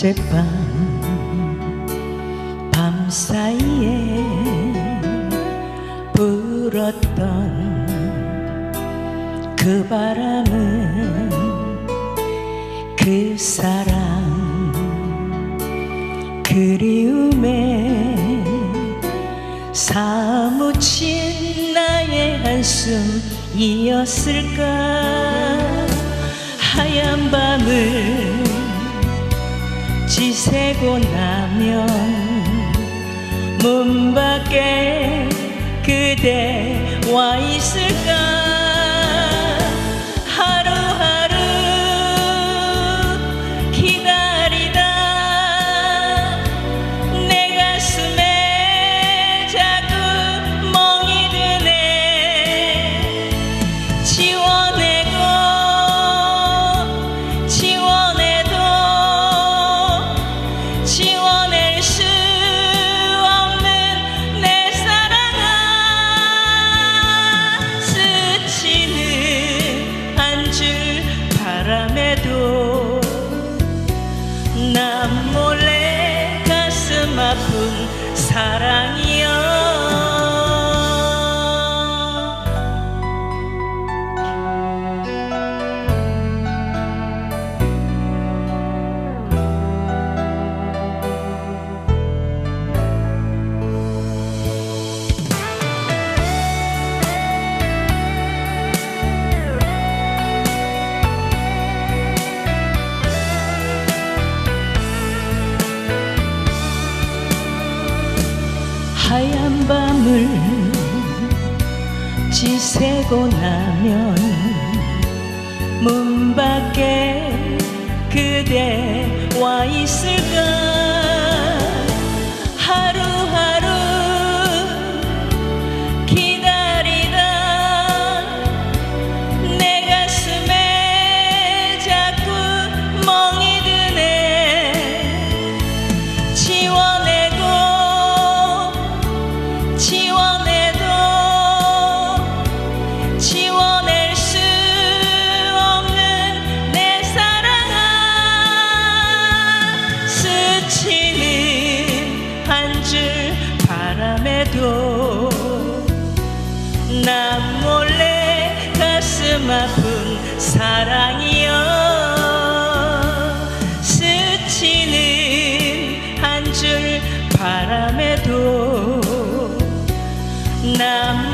어젯밤 밤사이에 불었던 그 바람은 그 사랑 그리움에 사무친 나의 한숨이었을까? 하얀 밤을 지새고 나면 문 밖에 그대 와 있을까 하얀 밤을 지새고 나면 문 밖에 그대 와 있을까 난 몰래 가슴 아픈 사랑이여. 스치는 한 줄 바람에도 난